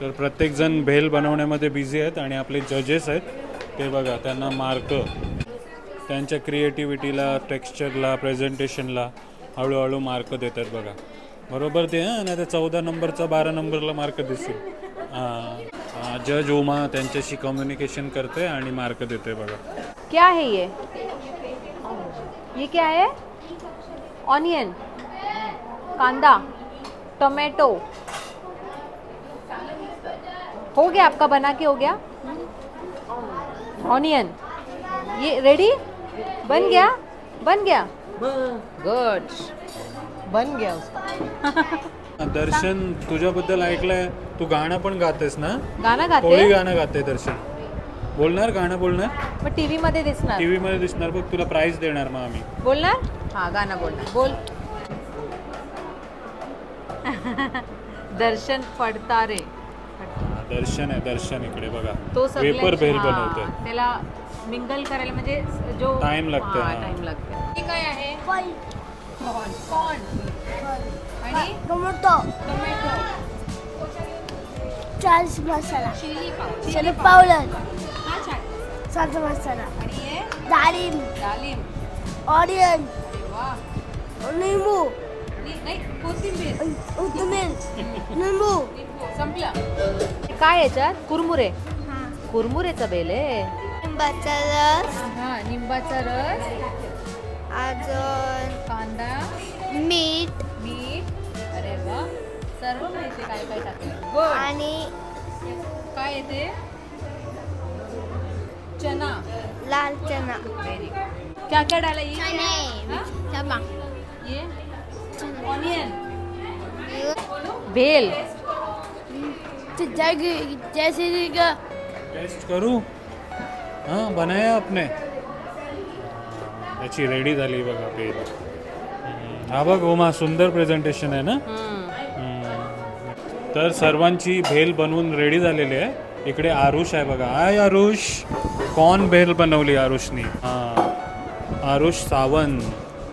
तर प्रत्येकजण भेल बनवण्यामध्ये बिझी आहेत आणि आपले जजेस आहेत. ते बघा त्यांना मार्क त्यांच्या क्रिएटिव्हिटीला टेक्स्चरला प्रेझेंटेशनला हळूहळू मार्क देत आहेत बघा. बरोबर ते हां नाही तर चौदा नंबरचा बारा नंबरला मार्क दिसेल हां जज उमा त्यांच्याशी कम्युनिकेशन करते आणि मार्क देते बघा. क्या है ये? ये क्या है? ऑनियन कांदा. टोमॅटो हो गया आपका बना के हो गया। ऑनियन ये रेडी बन गया? बन गया? गुड बन गया उसका। दर्शन तुझ्याबद्दल ऐकलंय तू गाणं पण गातेस ना? गाणं गाते गाणं गाते दर्शन. बोलणार गाणं बोलणार? मग टीव्ही मध्ये दिसणार. टीव्ही मध्ये दिसणार बघ तुला प्राइस देणार मग आम्ही. बोलणार? हा गाणं बोलणार. बोल. दर्शन फडतारे दर्शन आहे दर्शन इकडे बघा. तो पेपर भेल हा, बनवतोय. त्याला मिंगल करायला म्हणजे जो Time लागतं, हा. टाइम लागतो हे काय आहे? कॉर्न आणि? टोमॅटो टोमॅटो चार्ज मसाला चिली पाव चलो पावडर हा मसाला आणि हे? डाळिंब डालिम ऑनियन लिंबू नाही कोथिंबीर. कोथिंबीर. लिंबू लिंबू संपलं. काय याच्यात? कुरमुरे. कुरमुरेचा बेल आहे. लिंबाचा रस. हा निंबाचा रस. अजून कांदा. मीठ. मीठ. अरे वा. सर्व माहिती काय काय टाकलं गुड. आणि काय येते चना. लाल चना. क्या क्या डाला ये? हाँ? ये? ऑनियन जैसे टेस्ट करू? हां बनाया आपने. याची रेडी झाली बघा हा बघ ओमा सुंदर प्रेझेंटेशन आहे ना? हम्म. तर सर्वांची भेल बनवून रेडी झालेली आहे. इकडे आरुष आहे बघा. हाय आरुष. कॉर्न भेल बनवली आरुषनी. हां. आरुष सावंत.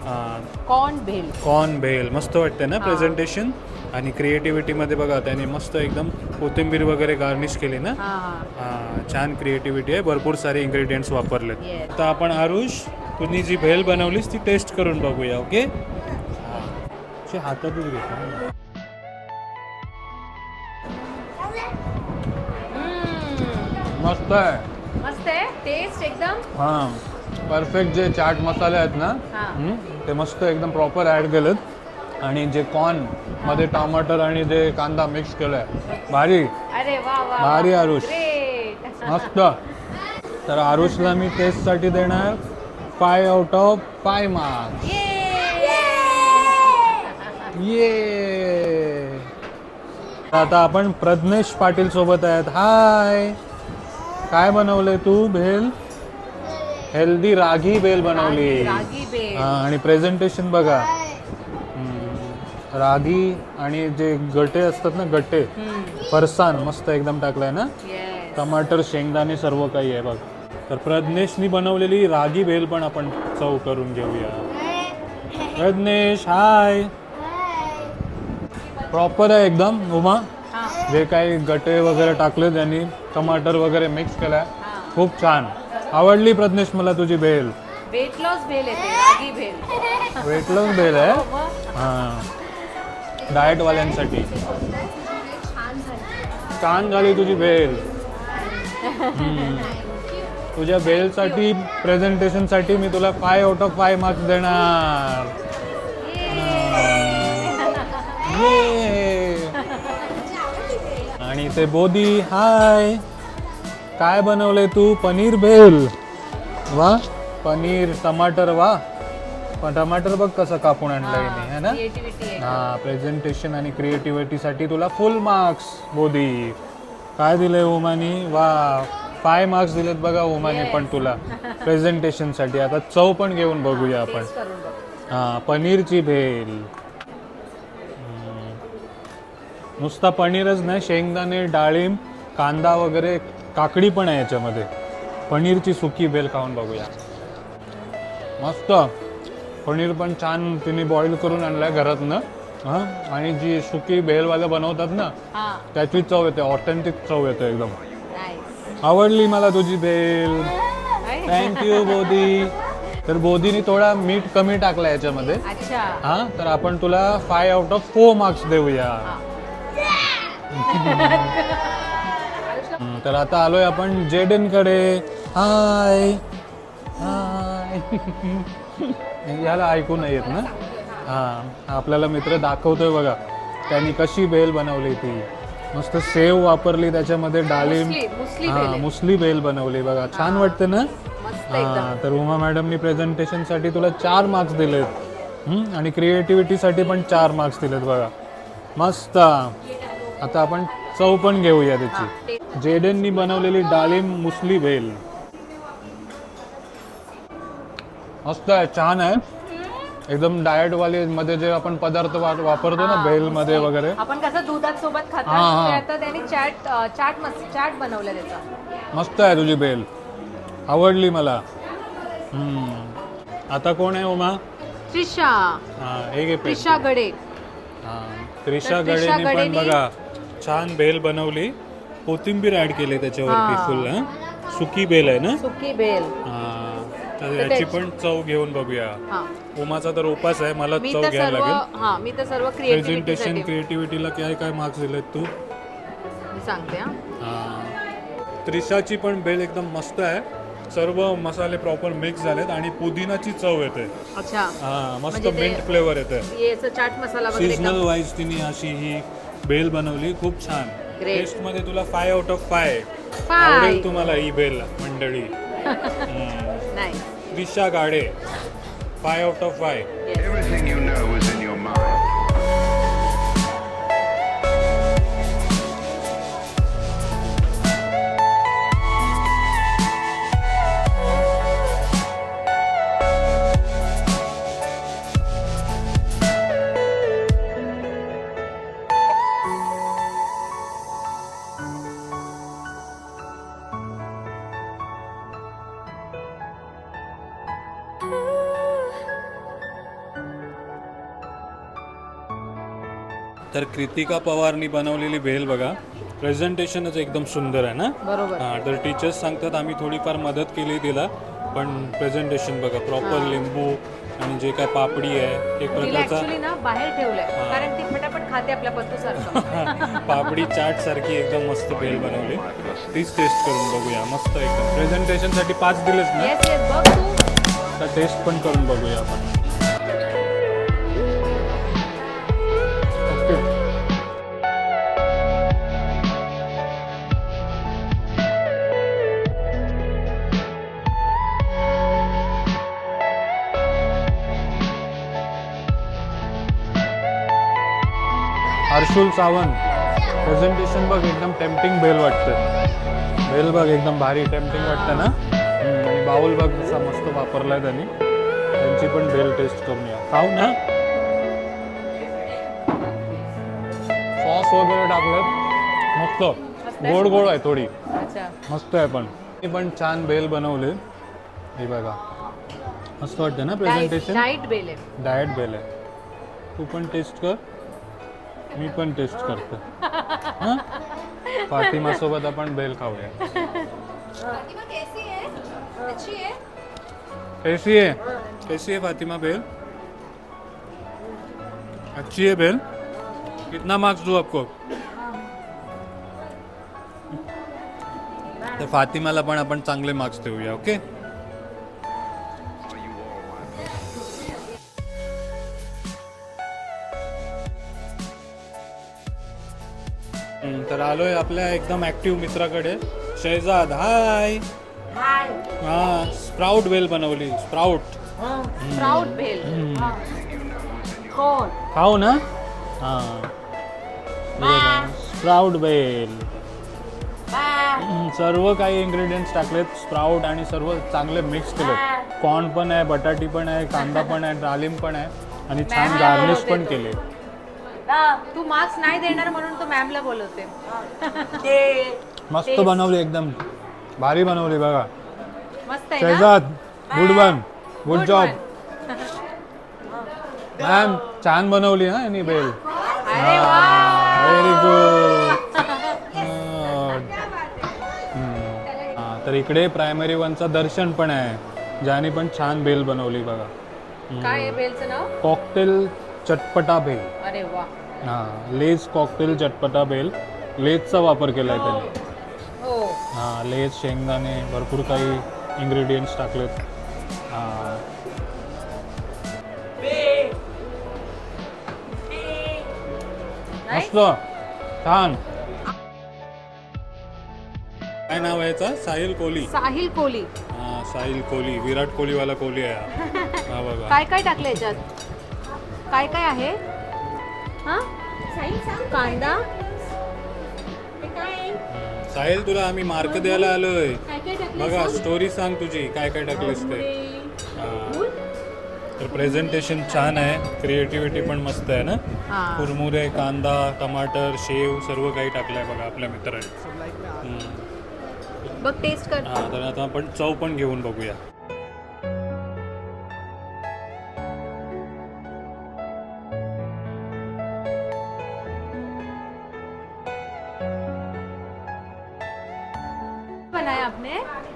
हां. कॉर्न भेल. कॉर्न भेल. मस्त वाटते ना प्रेझेंटेशन आणि क्रिएटिव्हिटीमध्ये बघा त्याने मस्त एकदम कोथिंबीर वगैरे गार्निश केली ना? हा छान क्रिएटिव्हिटी आहे. भरपूर सारे इन्ग्रेडियंट्स वापरलेत. Yes. आता आपण आरुष तुम्ही जी भेल बनवलीस ती टेस्ट करून बघूया ओके हातातच घेतो मस्त आहे. मस्त आहे. टेस्ट एकदम. हां. परफेक्ट जे चाट मसाले आहेत ना? ते मस्त एकदम प्रॉपर ॲड केलेत. आणि जे कॉर्नमध्ये टमाटर आणि जे कांदा मिक्स केलाय. भारी. अरे वा वा भारी आरुष. मस्त. तर आरुषला मी टेस्टसाठी देणार five out of five marks ये आता आपण प्रज्ञेश पाटील सोबत आहेत. हाय काय बनवलंय तू भेल? हेल्दी. रागी भेल बनवली. हा, आणि प्रेझेंटेशन बघा. रागी आणि जे गटे असतात ना गटे फरसाण मस्त एकदम टाकलाय ना? टमाटर शेंगदाणे सर्व काही आहे बघ. तर प्रज्ञेशनी बनवलेली रागी भेल पण आपण चव करून घेऊया. प्रज्ञेश हाय प्रॉपर आहे एकदम उमा. हा. जे काही गटे वगैरे टाकले त्यांनी टमाटर वगैरे मिक्स केलाय खूप छान. आवडली प्रज्ञेश मला तुझी bhel? Weight loss bhel ragi bhel. Weight loss bhel आहे? मग हां. डाएटवाल्यांसाठी. छान झाली तुझी बेल. तुझ्या बेलसाठी प्रेझेंटेशनसाठी मी तुला five out of five marks देणार. आणि ते बोधी हाय काय बनवलंय तू? पनीर बेल. वा पनीर टमाटर वा. पण टमाटर बघ कसं कापून आणलंय मी है ना? क्रिएटिव्हिटी आहे. हा प्रेझेंटेशन आणि क्रिएटिव्हिटीसाठी तुला फुल मार्क्स बोधी. काय दिलंय ओमानी वा फाय मार्क्स दिलेत बघा ओमाने पण तुला. प्रेझेंटेशनसाठी आता चव पण घेऊन बघूया आपण. करून बघ. हा पनीरची भेल. हम्म. नुसता पनीरच नाही शेंगदाणे डाळिंब कांदा वगैरे काकडी पण आहे याच्यामध्ये. पनीरची सुकी भेल खाऊन बघूया. मस्त. पनीर पण छान तिने बॉईल करून आणलाय घरातनं. हा? आणि जी सुकी भेलवाले बनवतात ना हा. त्याची चव येते ऑथेंटिक चव येते एकदम. आवडली मला तुझी भेल थँक्यू बोधी. तर बोधीने थोडा मीठ कमी टाकला याच्यामध्ये. अच्छा. हा? तर आपण तुला five out of four marks देऊया. हम्म, तर आता आलोय आपण जेडनकडे हाय हाय याला ऐकू नाही येत ना? हा आपल्याला मित्र दाखवतोय बघा. त्यांनी कशी बेल बनवली ती? मस्त सेव वापरली त्याच्यामध्ये डाळिंब हा बेल. मुसली बेल बनवली बघा. छान वाटते ना? हा तर उमा मॅडमनी प्रेझेंटेशनसाठी तुला चार मार्क्स दिलेत. आणि क्रिएटिव्हिटीसाठी पण चार मार्क्स दिलेत बघा. मस्त. आता आपण चव पण घेऊया त्याची. जेडेननी बनवलेली डाळिंब मुसली भेल मस्त आहे छान आहे. एकदम डाएट वाले मध्ये जे आपण पदार्थ वा- वापरतो ना भेल मध्ये वगैरे. आपण कसं दुधात सोबत हा, खातात हा. ते आता त्यांनी चाट अं, चाट मस चाट बनवलं त्याचा. मस्त आहे तुझी बेल. आवडली मला. हम्म. आता कोण आहे उमा? त्रिशा. हा एक आहे त्रिशा गडे. हा त्रिशा तर त्रिशा गडेने पण गडेने- बघा छान बेल बनवली. कोथिंबीर ऍड केली त्याच्यावरती हा. फुल हा. सुकी बेल आहे ना? सुकी बेल. हा. तर याची पण चव घेऊन बघूया. हा. उमाचा तर उपास आहे मला मी चव तर घ्यायला सर्व लागेल. हा मी तर सर्व प्रेझेंटेशन क्रिएटिव्हिटीला काय काय मार्क्स दिलेत तू? सांगते हा. हा. त्रिशाची पण बेल एकदम मस्त आहे. सर्व मसाले प्रॉपर मिक्स झालेत आणि पुदिनाची चव येते. अच्छा. हा मस्त म्हणजे ते- मिंट फ्लेवर येते. याचं चाट मसाला वगैरे सीजनल वाईज तिने अशी ही बेल बनवली खूप छान. Great. टेस्टमध्ये तुला five out of five Five. आवडेल तुम्हाला ही बेल मंडळी. हम्म. नाही Trisha Gade five out of five तर कृतिका पवारनी बनवलेली भेल बघा. प्रेझेंटेशनच एकदम सुंदर आहे ना? बरोबर. हा तर टीचर्स सांगतात आम्ही थोडीफार मदत केली तिला पण प्रेझेंटेशन बघा प्रॉपर लिंबू आणि जे काय पापडी आहे एक तिला प्रकारचा ना बाहेर ठेवलंय कारण ती पटापट खाते आपल्या पत्तू पापडी चाट सारखी एकदम मस्त भेल बनवली. तीच टेस्ट करून बघूया मस्त एकदम. प्रेझेंटेशनसाठी पाच दिलेच ना? येस येस बघ तू. आता टेस्ट पण करून बघूया आपण. हर्षुल सावंत प्रेझेंटेशन बघ एकदम टेम्पटिंग बेल वाटतं बेल बघ एकदम भारी टेम्पटिंग वाटतं ना? आणि बाउल बघ जसा मस्त वापरलाय त्यांनी. त्यांची पण बेल टेस्ट करून या. खाऊ ना? सॉस वगैरे टाकलं. मस्त. गोड गोड आहे थोडी. मस्त आहे पण. मी पण छान बेल बनवले. हे बघा. मस्त वाटतं ना प्रेझेंटेशन डाईट बेल आहे. डायट बेल आहे. तू पण टेस्ट कर. मी पण टेस्ट करतो. हं? फातिमा सोबत आपण बेल खाऊया. कैसी है? कैसी है? फातिमा बेल? अच्छी है बेल? कितना मार्क्स दूँ आपको? तर फातिमाला पण आपण चांगले मार्क्स देऊया ओके? तर आलोय आपल्या एकदम ऍक्टिव्ह मित्राकडे. शहजाद हाय हा स्प्राउट बेल बनवली. स्प्राउट स्प्राउट बेल कोण? खाऊ ना? हा. स्प्राउट बेल हम्म, सर्व काही इन्ग्रेडियंट्स टाकलेत स्प्राउट आणि सर्व चांगले मिक्स केलेत. कॉर्न पण आहे बटाटी पण आहे कांदा पण आहे डालिम पण आहे आणि छान गार्निश पण केले तू मार्क्स नाही देणार म्हणून तू मॅमला बोलवते. मस्त बनवली एकदम. भारी बनवली बघा. मस्त आहे ना? Shehzad good one good Good job one. Ma'am छान बनवली ना यांनी बेल. अरे वा व्हेरी गुड तर इकडे प्रायमरी वनचं दर्शन पण आहे. ज्याने पण छान बेल बनवली बघा. काय आहे बेलचं नाव? कॉकटेल चटपटा बेल. अरे वा हां लेज कॉकटेल चटपटा बेल. लेजचा वापर केला आहे त्यांनी. हो. हां लेज शेंगदाणे भरपूर काही इन्ग्रेडियंट्स टाकलेत. हां. मस्त. छान. काय नाव आहे याचं? साहिल कोहली साहिल कोहली हां साहिल कोहली विराट कोहलीवाला कोहली आहे हा. हा बघा. काय काय टाकलं याच्यात? काय काय आहे? हा? कांदा. साहिल तुला आम्ही मार्क द्यायला आलोय. बघा स्टोरी सांग तुझी. काय काय टाकलीस ते. तर प्रेझेंटेशन छान आहे. क्रिएटिव्हिटी पण मस्त आहे ना? कुरमुरे कांदा टमाटर शेव सर्व काही टाकलंय बघा आपल्या मित्राने. बघ टेस्ट कर. हा तर आता आपण चव पण घेऊन बघूया.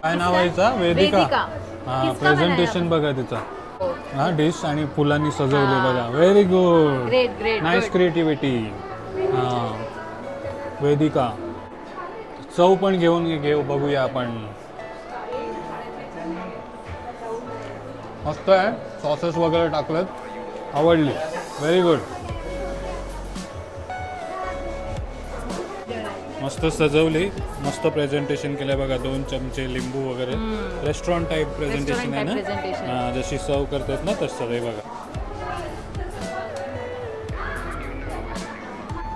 काय नाव आहे हिचा? वेदिका. हा किसका प्रेझेंटेशन बघा तिचा. हा डिश आणि फुलांनी सजवले बघा. Very good great great nice creativity हा. वेदिका. चव पण घेऊन घेऊ बघूया आपण. मस्त आहे. सॉसेस वगैरे टाकलेत. आवडली. व्हेरी गुड मस्त सजवली मस्त प्रेझेंटेशन केलं बघा दोन चमचे लिंबू वगैरे. रेस्टॉरंट टाईप प्रेझेंटेशन आहे ना. हा, जशी सर्व करतात ना तसं हे बघा.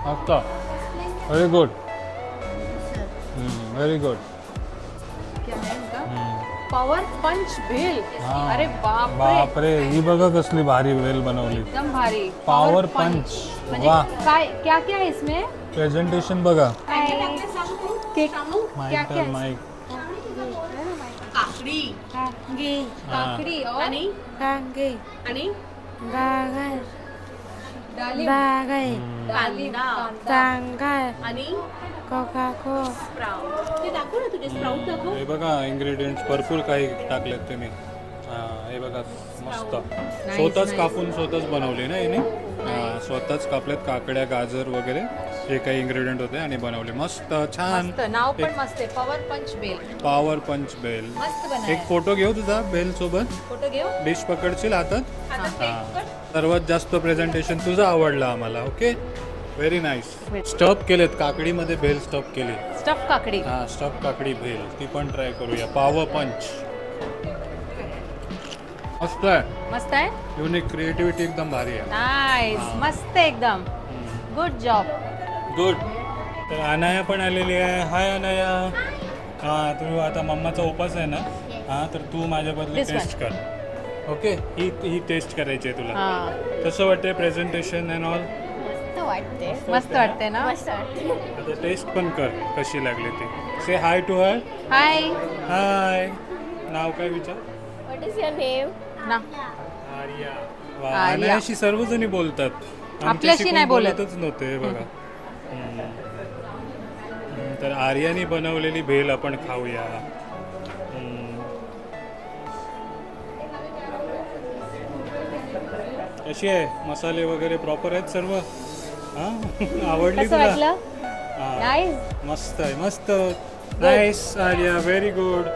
मस्त very good very good power punch bhel अरे बाप रे बापरे. ही बघा कसली भारी वेल बनवली. एकदम भारी. Punch. म्हणजे वाह. काय क्या क्या है इसमें? प्रेझेंटेशन बघा. क्या क्या है? काकडी. काकडी. आणि? बागाय ते दाखव ना तुझे स्प्राउट दाखव. हे बघा भरपूर काही टाकलेत तुम्ही हा हे बघा मस्त. स्वतःच कापून स्वतःच बनवले ना याने हा, स्वतःच कापलेत काकड्या गाजर वगैरे. जे काही इन्ग्रेडियंट होते आणि बनवले. मस्त छान. मस्त. नाव पण मस्त आहे. Power punch bhel power punch bell मस्त एक बनाय फोटो घेऊ तुझा बेल सोबत? फोटो घेऊ? डिश पकडशील हातात? हा. सर्वात जास्त प्रेझेंटेशन तुझं आवडलं आम्हाला ओके व्हेरी नाईस स्टफ केलेत काकडीमध्ये भेल स्टफ केली स्टफ काकडी. हा स्टफ काकडी भेल ती पण ट्राय करूया. पावर पंच मस्त आहे. मस्त आहे? युनिक क्रिएटिव्हिटी एकदम भारी आहे. नाईस मस्त एकदम. गुड जॉब गुड तर अनाया पण आलेली आहे. हाय अनाया. हा तू आता मम्माचा उपास आहे ना? हा तर तू माझ्या बदली This. टेस्ट कर. ओके ही ही टेस्ट करायची आहे तुला. हा. कसं वाटतंय प्रेझेंटेशन अँड ऑल वाटते मस्त वाटते ना? मस्त वाटते आता टेस्ट पण कर कशी लागली ती. से हाय टू हर हाय हाय नाव काय विचार? व्हॉट इज युअर नेम ना. आर्या. वा, आर्या. अनायाशी सर्वजणी बोलतात. आमच्याशी आपल्याशी कोण नाही बोलत. बोलतच नव्हते हे बघा. तर आर्यानी बनवलेली भेल आपण खाऊया. कशी आहे? मसाले वगैरे प्रॉपर आहेत सर्व? हा? आवडली तुला? हा. मस्त आहे मस्त. नाईस आर्या. व्हेरी गुड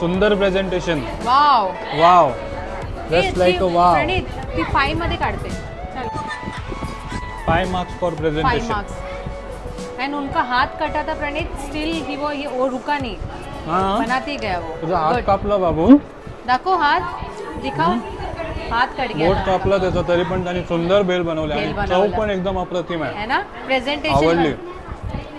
सुंदर presentation wow wow just like a wow Praneet ती फाईव्हमध्ये काढते. Five marks for five presentation marks and उनका हाथ कटा था प्रणीत स्टिल ही वो ये वो रुका नहीं. हां. बनाते ही गया वो. तुझा हात Good. कापला बाबू. दाखव हात. दिखाओ हात कट गया बोट था. कापला त्याचा तरी पण त्यांनी सुंदर बेल बनवली. बेल आणि बनवलं. चव पण एकदम अप्रतिम आहे. है ना? प्रेझेंटेशन आवडली.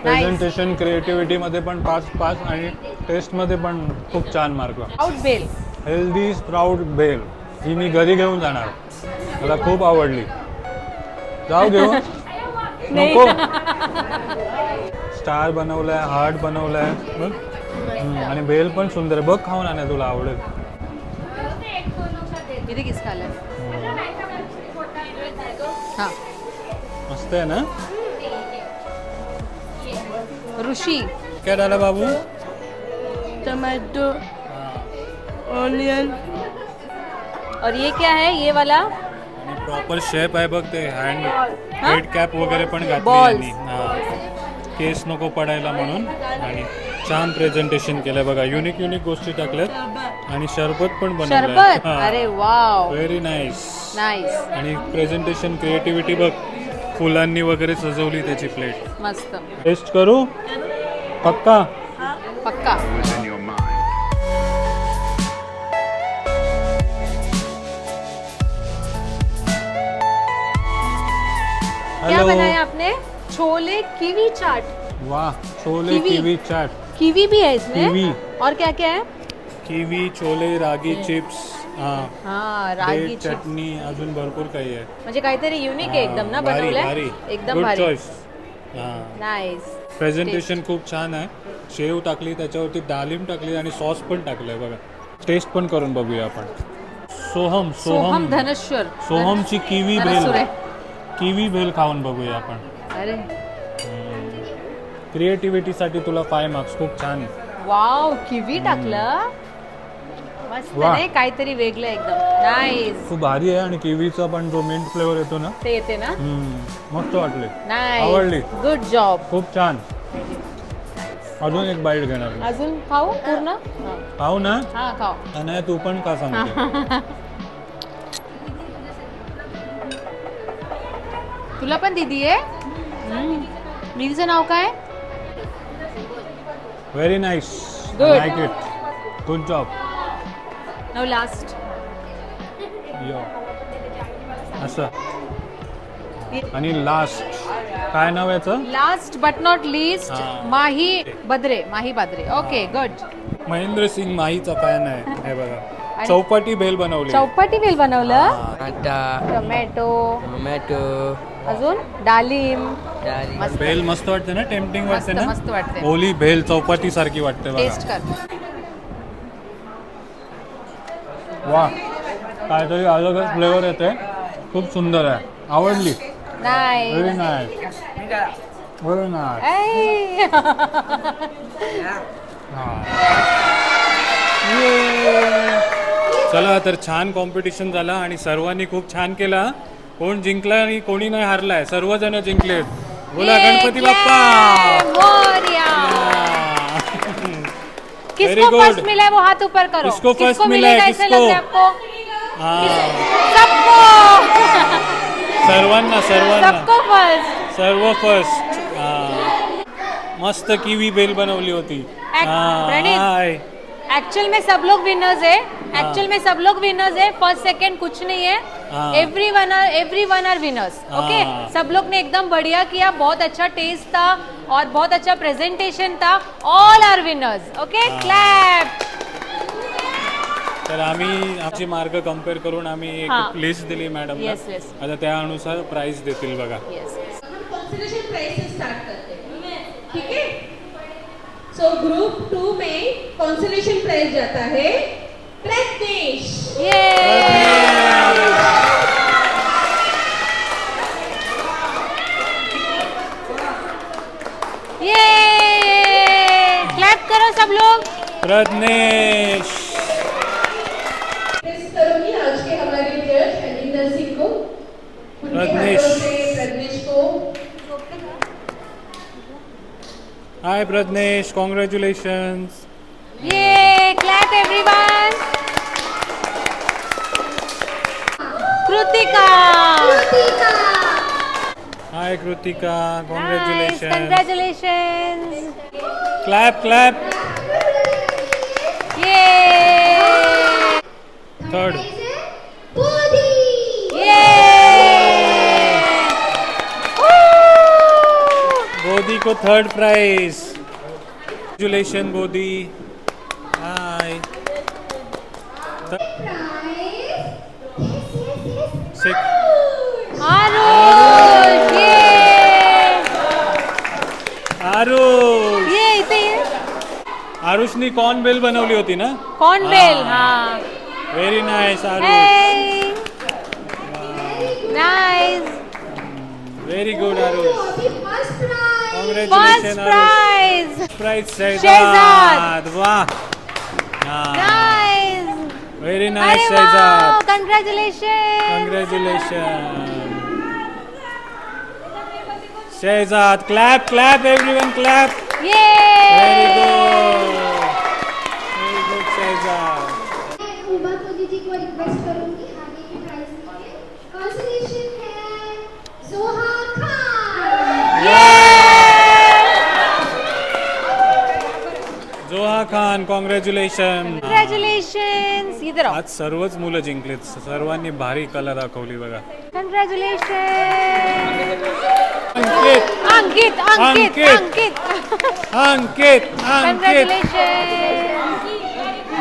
प्रेझेंटेशन क्रिएटिव्हिटी मध्ये पण पाच पाच आणि टेस्टमध्ये पण खूप छान mark bhel healthy sprout bhel ही मी घरी घेऊन जाणार. मला खूप आवडली. जाऊ घेऊ नको. स्टार बनवलाय हार्ट बनवलाय. बघ आणि बेल पण सुंदर बघ खाऊन आणा तुला आवडेल. किती किस खाल्लं हां. मस्त आहे ना? ऋषी. काय झालं बाबू? टमाटो ऑनियन और ये क्या है? ये वाला? प्रॉपर शेप आहे बघ ते. हँड हेड कॅप वगैरे पण घातली. केस नको पडायला म्हणून. आणि छान प्रेझेंटेशन केलंय बघा. युनिक युनिक गोष्टी टाकल्यात. आणि शरबत पण शरबत? अरे वाव. व्हेरी नाईस नाईस आणि प्रेझेंटेशन क्रिएटिव्हिटी बघ. फुलांनी वगैरे सजवली त्याची प्लेट मस्त. टेस्ट करू? पक्का? पक्का. क्या बनाया आपने? छोले कीवी चाट. वाह chole kiwi. Kiwi chaat. Kiwi भी है इसमें? कीवी. और क्या क्या है? किवी छोले रागी चिप्स हा. हा चटणी अजून भरपूर काही आहे. म्हणजे काहीतरी युनिक आहे एकदम ना भारी, बनवलंय? भारी. एकदम Good भारी. choice. हा. नाईस प्रेझेंटेशन खूप छान आहे. शेव टाकली त्याच्यावरती डालिम टाकली आणि सॉस पण टाकलंय बघा. टेस्ट पण करून बघूया आपण. सोहम सोहम. सोहम धनेश्वर. सोहमची किवी भेल. किवी भेल खाऊन बघूया आपण. अरे. क्रिएटिव्हिटीसाठी तुला फाय मार्क्स खूप छान आहे. वाव किवी टाकलं? मस्त वा. नाही काहीतरी वेगळं एकदम. नाईस खूप भारी आहे आणि किवीचा पण जो मिंट फ्लेवर येतो ना ते येते ना? हम्म, मस्त वाटले. आवडली. गुड जॉब खूप छान. अजून एक बाईट घेणार मी. अजून खाऊ पूर्ण. खाऊ ना? हा खाऊ. नाही तू पण का सांगते. तुला पण दिदी आहे? दीदीचं नाव काय? Very nice Good. Like it good job now last यो असं. आणि लास्ट काय नाव याचं? लास्ट बट नॉट लिस्ट हा. माही बद्रे माही बाद्रे. ओके गुड महेंद्र सिंग माहीचा फॅन आहे. हे बघा. चौपाटी बेल बनवली. चौपाटी वेल बनवलं? कांदा टोमॅटो टोमॅटो अजून? डालिम. डाळी मस्त. बेल मस्त वाटते ना टेम्पटिंग वाटते मस्त ना? मस्त वाटते. ओली भेल चौपाटी सारखी वाटते टेस्ट बघा कर. वा काहीतरी अलगच फ्लेवर येते. खूप सुंदर आहे. आवडली? व्हेरी नाईस व्हेरी नाईस चला तर छान कॉम्पिटिशन झाला आणि सर्वांनी खूप छान केला. कोण जिंकला आणि कोणी नाही हारलाय? सर्वजण जिंकलेत. बोला गणपती बाप्पा! किसको फ़र्स्ट मिला है वो हाथ ऊपर करो? किसको first मिला है, किसको? रहा है आपको? सबको। सर्वांना सर्वांना सबको फ़र्स्ट सर्व फ़र्स्ट मस्त किवी बेल बनवली होती। Act- हाय. एक्चुअल में सब लोग विनर्स है। एक्चुअल में सब लोग विनर्स है। फ़र्स्ट सेकंड कुछ नहीं है। हाँ। Everyone are everyone are winners okay हाँ। सब लोग ने एकदम बढ़िया किया बहुत अच्छा टेस्ट था। और बहुत अच्छा प्रेजेंटेशन था all are winners okay. Clap तर आम्ही आमची मार्क कंपेअर करून आम्ही एक. लिस्ट दिली मॅडम Yes, yes. आता त्यानुसार प्राइस देतील बघा. यस से करते. हैं ठीक है सो ग्रुप टू में कॉन्सेंट्रेशन प्राइस जाता है प्रत्नेश ये क्लैप करो सब लोग। प्रज्ञेश। प्रेस करूंगी आज के हमारे जज हरिंदर सिंह को उनके प्रज्ञेश। हाथों से प्रज्ञेश। को हाय प्रज्ञेश कॉंग्रॅच्युलेशन्स ये clap everyone Kritika hi Kritika nice congratulation congratulations clap clap ये थर्ड ये गोदी को थर्ड प्राइज कॉन्ग्रॅच्युलेशन गोदी हाय आरुष आरुष! ये इथे आरुषनी कॉर्न बेल बनवली होती ना? Corn bhel very nice Arush. Nice very good Arush. First congratulation Arush. Prize prize Shehzad. वा. नाईस व्हेरी नाईस अरे वा congratulation congratulation Shehzad. Clap, clap, everyone, clap. Yay! Very good. जोहा खान कॉंग्रॅच्युलेशन! इधर आओ. आज सर्वच मुलं जिंकलेत सर्वांनी भारी कला दाखवली बघा Congratulations! अंकित अंकित अंकित अंकित. अंकित अंकित Congratulations!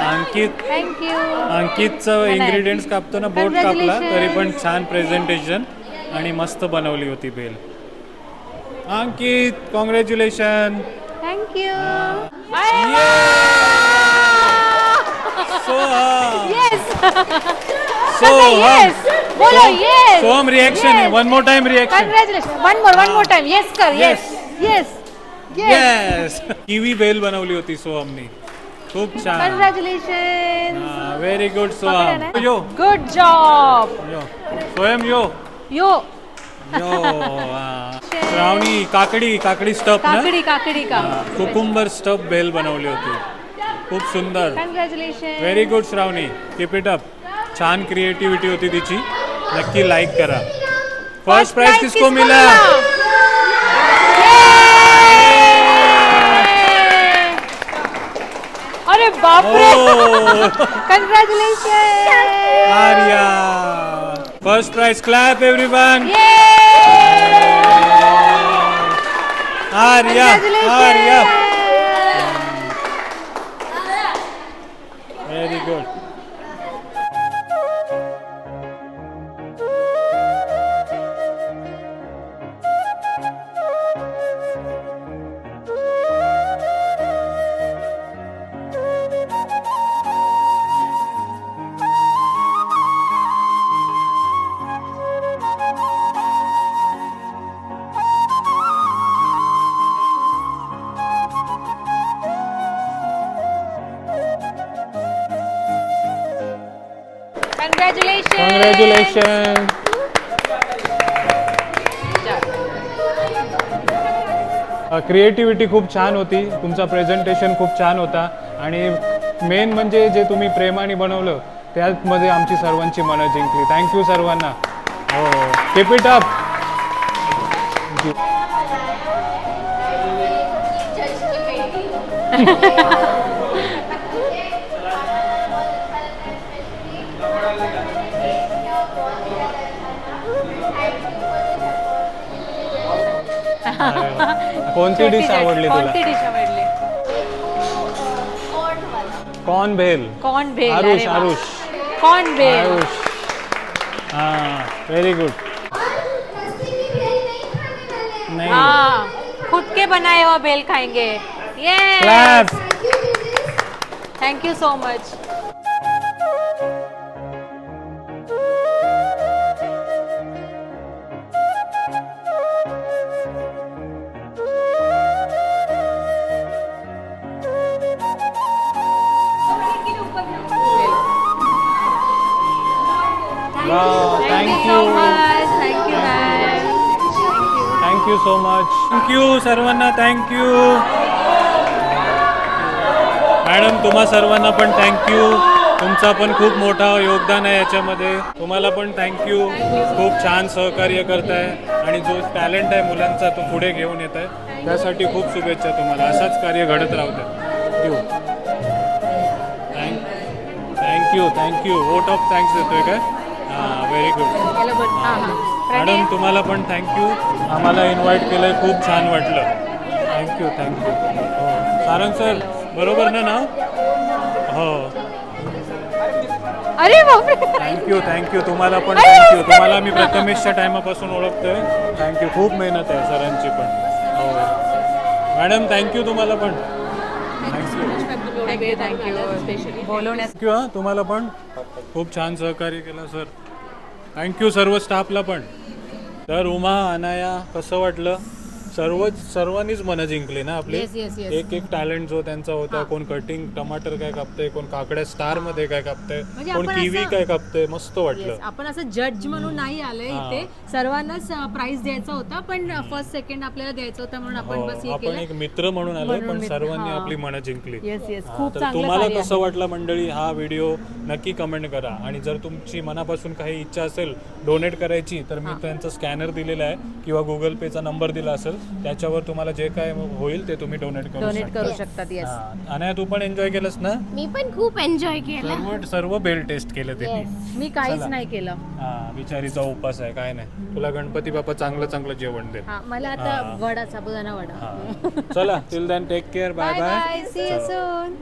अंकित. अंकितचं. इन्ग्रेडियंट्स कापताना बोट कापला Congratulations. तरी पण छान प्रेझेंटेशन आणि मस्त बनवली होती bhel Ankit congratulation Thank you. Soham Yes. Soham Yes. बोलो yes. सोहम रिएक्शन आहे Yes. One more time reaction Congratulations. One more, one more time. Yes, कर. Yes. Yes. Yes. Yes kiwi bhel बनवली होती सोहमनी खूप छान Congratulations. व्हेरी गुड पकडा सोहम ना. यो Good job. यो Soham yo यो यो हा. श्रावणी काकडी काकडी स्टफ़ ना? काकडी काकडी का. कुकुंबर स्टफ़ बेल बनवली होती. खूप सुंदर. Congratulation very good Shravani. Keep it up छान क्रिएटिव्हिटी होती तिची. नक्की लाईक करा. फ़र्स्ट प्राइज किसको मिला? अरे बापरे! ओ congratulation Arya! First prize clap everyone Arya Arya very creativity खूप छान होती. तुमचा प्रेझेंटेशन खूप छान होता. आणि मेन म्हणजे जे तुम्ही प्रेमाने बनवलं त्यामध्ये आमची सर्वांची मनं जिंकली. थँक्यू सर्वांना. हो. कीप इट अप कोणती डिश आवडली तुला? कोणती डिश आवडली? Corn bhel corn bhel Aarush. Aarush corn bhel Ayush हां व्हेरी गुड नहीं। खाने वाले हैं नाही। हाँ खुद के बनाए हुआ भेल खाएंगे। ये thank you so much thank you much thank ma'am thank you so much thank you सर्वांना. थँक्यू मॅडम तुम्हा सर्वांना पण थँक्यू तुमचा पण खूप मोठा योगदान आहे याच्यामध्ये. तुम्हाला पण थँक्यू खूप छान सहकार्य करताय. आणि जो टॅलेंट आहे मुलांचा तो पुढे घेऊन येत आहे त्यासाठी खूप शुभेच्छा तुम्हाला. असाच कार्य घडत राहू द्या thank you thank thank you thank you vote of thanks देतोय काय? व्हेरी गुड हां हां. मॅडम प्रणय तुम्हाला पण थँक्यू आम्हाला इन्व्हाइट केलं खूप छान वाटलं. थँक्यू थँक्यू हो. सारंग सर बरोबर ना नाव? हो. अरे बापरे. थँक्यू थँक्यू तुम्हाला पण थँक्यू तुम्हाला मी प्रथमेशच्या टायमापासून ओळखतोय. थँक्यू खूप मेहनत आहे सरांची पण. हो. मॅडम थँक्यू तुम्हाला पण. Thank you thank you thank you बोलवण्यास thank you हां. तुम्हाला पण खूप छान सहकार्य केलं सर थँक्यू सर्व स्टाफला पण. तर उमा अनाया कसं वाटलं? सर्व सर्वांनीच मनं जिंकली ना आपली? Yes, yes, yes. एक एक टॅलेंट जो त्यांचा होता कोण कटिंग टमाटर काय कापतंय कोण काकड्या स्टारमध्ये काय कापतंय म्हणजे कोण आपण किवी असं- काय कापतंय मस्त वाटलं. आपण असं जज म्हणून नाही आलोय हा. इथे. सर्वांनाच प्राइस द्यायचा होता पण फर्स्ट सेकंड आपल्याला द्यायचा होता म्हणून आपण हो, बस हे आपण केलं. एक मित्र म्हणून आलो म्हणून पण मित्र, सर्वांनी हा. आपली मनं जिंकली. येस येस हा, खूप तर चांगलं तुम्हाला कार्य कसं आहे. वाटलं मंडळी हा व्हिडिओ नक्की कमेंट करा. आणि जर तुमची मनापासून काही इच्छा असेल डोनेट करायची तर मी त्यांचा स्कॅनर दिलेला आहे किंवा गुगल पेचा नंबर दिला असेल त्याच्यावर तुम्हाला जे काय होईल ते तुम्ही डोनेट करू डोनेट शकता. करू शकतात येस हा. अनया तू पण एन्जॉय केलंस ना? मी पण खूप एन्जॉय केलं. सर्व सर्व बेल टेस्ट केलं ते. मी काहीच चला. नाही केलं. हा बिचारीचा उपास आहे काय नाही. तुला गणपती बाप्पा चांगलं चांगलं जेवण दे. हा मला आता हा. वडा साबुदाणा वडा. हा. चला till then take care bye bye bye bye see you soon